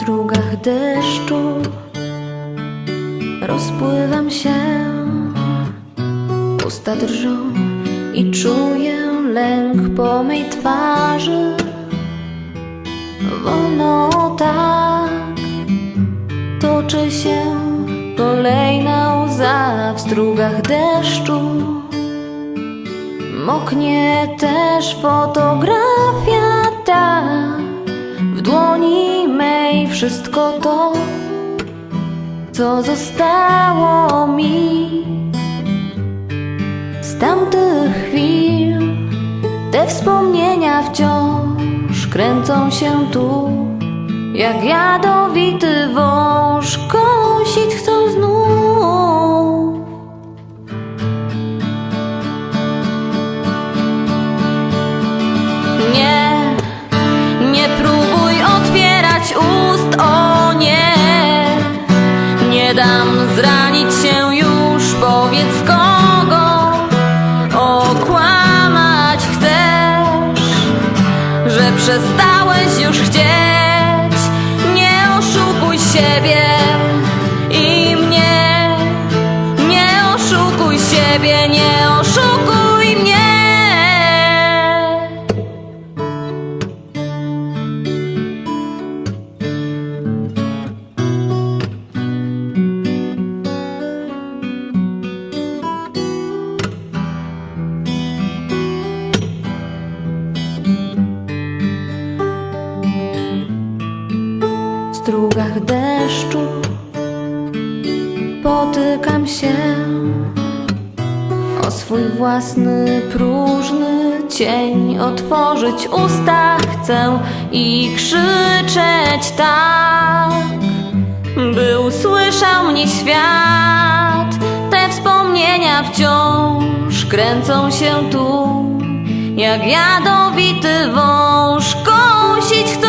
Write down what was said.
strugach deszczu rozpływam się, usta drżą i czuję lęk po mej twarzy. Wolno tak toczy się kolejna łza w strugach deszczu. Moknie też fotografia ta w dłoni wszystko to, co zostało mi z tamtych chwil. Te wspomnienia wciąż kręcą się tu, jak jadowity wąż zranić się już, powiedz kogo okłamać chcesz, że przestałeś już chcieć. Nie oszukuj siebie i mnie, nie oszukuj siebie, nie oszukuj strugach deszczu potykam się o swój własny próżny cień. Otworzyć usta chcę i krzyczeć tak, by usłyszał mnie świat. Te wspomnienia wciąż kręcą się tu, jak jadowity wąż